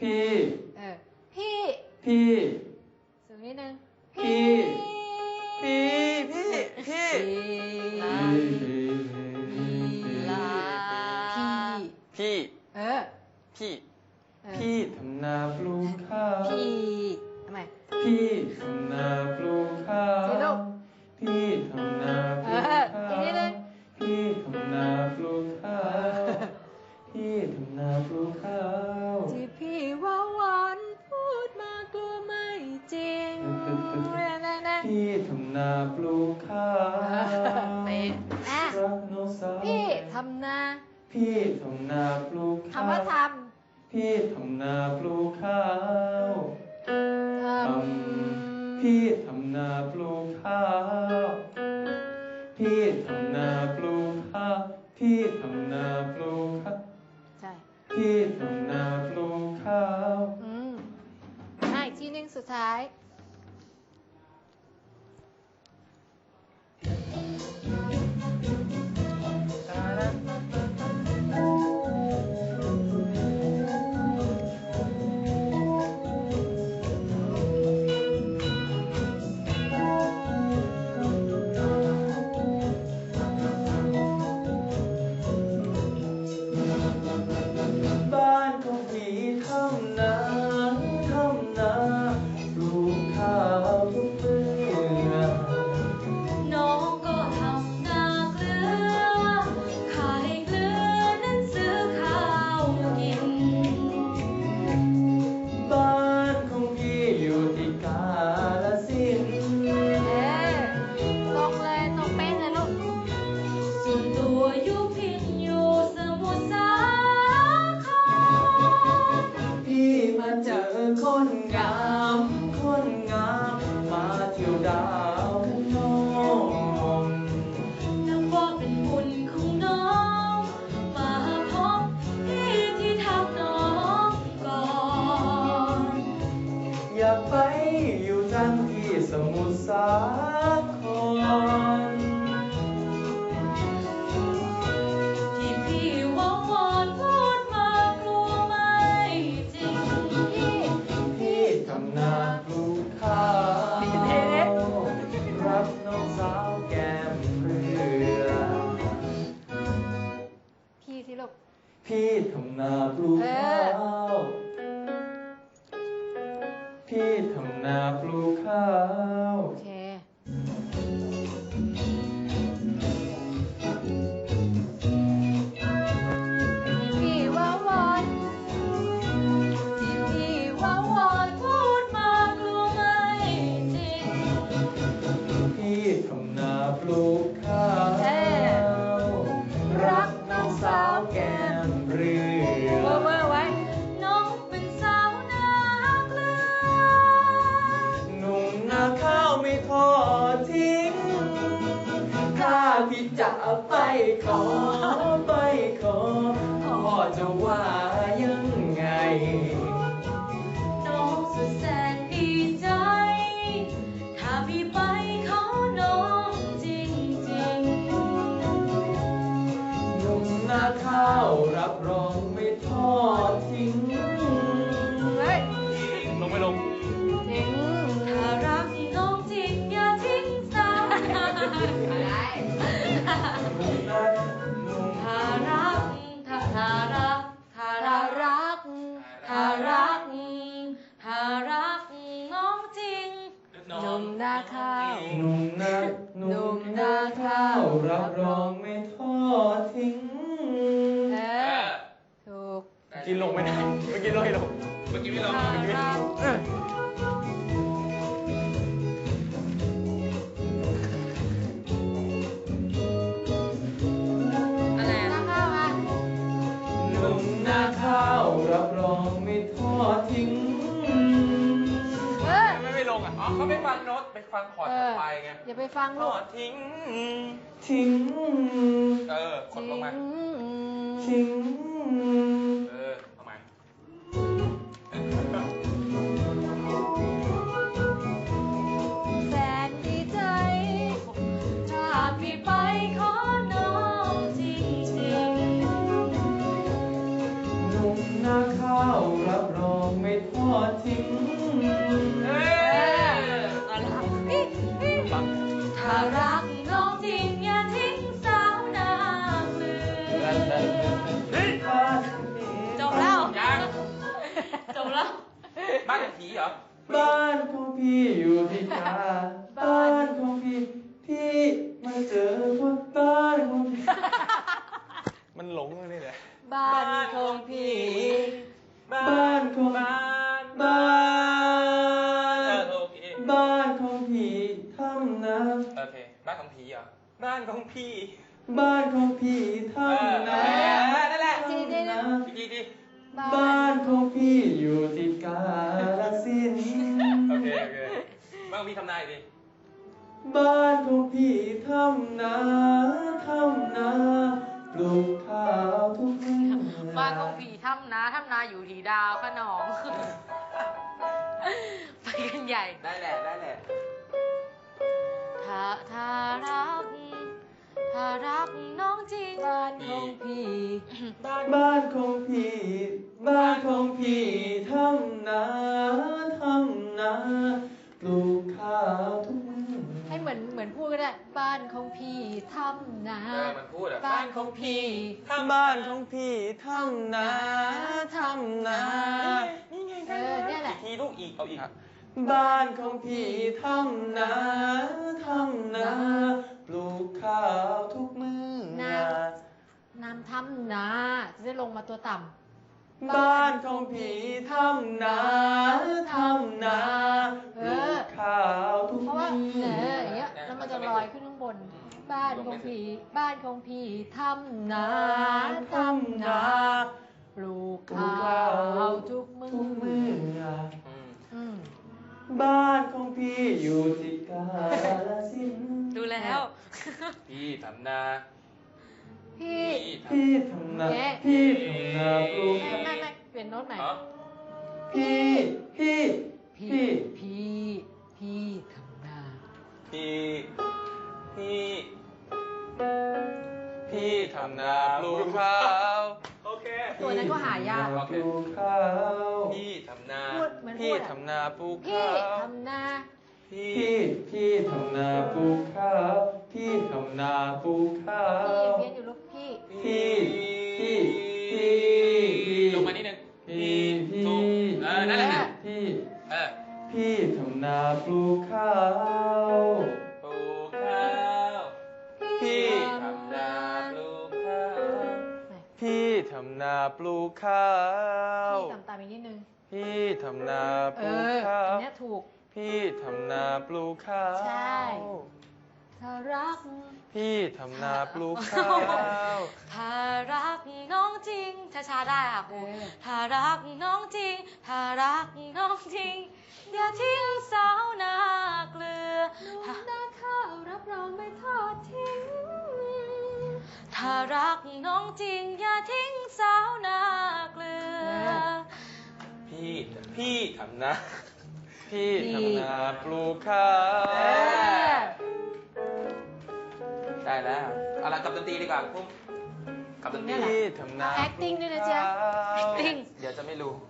พี่ เออ พี่พี่ สูงนิดนึง พี่ พี่ พี่ พี่ ลา ลา พี่ พี่ เออพี่เออพี่ทำนาปลูกข้าวพี่ทำไม พี่ทำนาปลูกข้าวสิลูกพี่ทำนาปเอลูกอข้าอีกนิดนึวงพี่ทำนาปลูกข้าวพี่ทำนาปลูกข้าวที่ พี่ทำนาปลูกข้าวเป๊ะอะรักนสาวพี่ทำนาพี่ทำนาปลูกข้าวคำว่าทพี่ทำนาปลูกข้าวทำพี่ทำนาปลูกข้าวพี่ทำ มุ ปลูกข้าวรักน้องสาวแก้มเรือเบอร์เบอร์ไว้ น้องเป็นสาวนาเกลือหนุ่มนาข้าวไม่ทอดทิ้ง ถ้าพี่จะไปขอไปขอพ่อจะว่ายังไง ข้าวรับรองไม่ทอดทิ้งเฮ้ยลงไม่ลง อกี้ไม่ลงถ้าเมื่อกี้ไม่ลรังกอะไรนาอะข้าวอะหนุ่มนาข้าวรับรองไม่ทอดทิ้ง เออ ไม่ไม่ลงอะ อ๋อเขาไปฟังโน้ตไปฟังคอร์ดเอต่ออไปไงอย่าไปฟังทลูอกดทิ้ง ทิ้ง เออ กดลงมา ทิ้ง เป็นผีเหรอ บ้านของพี่อยู่ที่กาบ้านของพี่ พี่มาเจอคนบ้านของพี่มันหลงเลยแหละบ้านของพี่ บ้านของบ้านบ้าเออนโอเคบ้านของพี่ทำนาโอเค บ้านของผีเหรอ บ้านของพี่ บ้านของพี่ทำนาเออนั่นแหละทำนาอีกทีดิบ้าน พี่ทำนายดิบ้านของพี่ทำนาทำนาปลูกข้าวทุกเมื่อบ้านของผีถ้ำนาถ้ำนาอยู่ที่ดาวขนอง ไปกันใหญ่ ได้แหละได้แหละ ถ้าถ้ารัก ถ้ารักน้องจริง บ้านของพี่บ้านของพี่ บ้านของพี่ทำนาำนาเออมันพูดอะบ้านของพี่บ้านของพี่ทำนาทำนานี่ไงเออเนี่ยแหละอีกทีลูกอีกเอาอีกบ้านของพี่ทำนาทำนาปลูกข้าวทุกมื้อนาน้ำทำนาจะได้ลงมาตัวต่ำบ้านของพี่ทำนาทำนาเอปลูอกข้าวทุกเพราะว่ามื้อเนออย่างเงี้ยแล้วมันจะลอยขึ้นข้างบนบ้านของพี่บ้านของพี่ทำนาทำนาปลูกข้าวทุกมืทุกอมื้ออืมอืมบ้านของพี่อยู่ที่กาฬสินธุ์ดูแล้ว พี่ทำนาพี่พี่ทำนาแกะพี่ทำนาปลูกไม่ข้าวไม่ไม่เปลี่ยนโน้ตใหม่อ๋อพี่พี่พี่พี่พี่ทำนาพี่พี่ พี่ทำนาปลูกข้าวโอเคตัวนั้นก็หายากปลูกข้าวพี่ทำนาพูดเหมือนพูพี่ดอะ ทำนาปลูกพี่ข้าวทำนาพี่พี่พี่ทำนาปลูกข้าวพี่ทำนาปลูกข้าพี่ว เพี้ยนอยู่ลูกพี่ พี่พี่พี่พี่ พี่ทำนาปเอลูกอข้าอัวนเนี้ยถูก พี่ทำนาปลูกข้าว ใช่ ถ้ารัก พี่ทำนาปลูกข้าว ถ้ารักน้องจริงช้าๆได้ค่ะครูถ้ารักน้องจริง ถ้ารักน้องจริงอย่าทิ้งสาวนาเกลือถ้านาข้าวรับรองไม่ทอดทิ้ง ถ้ารักน้องจริงอย่าทิ้งสาวนาเกลือ พี่พี่ทำนาพี่ทำนาปลูกข้าวได้แล้วเอาละกับดนตรีดีกว่าพุ่มกับดนตรี เนี่ยแหละ พี่ทำนา acting ด้วยนะจ๊ะ acting เดี๋ยวจะไม่รู้อะไร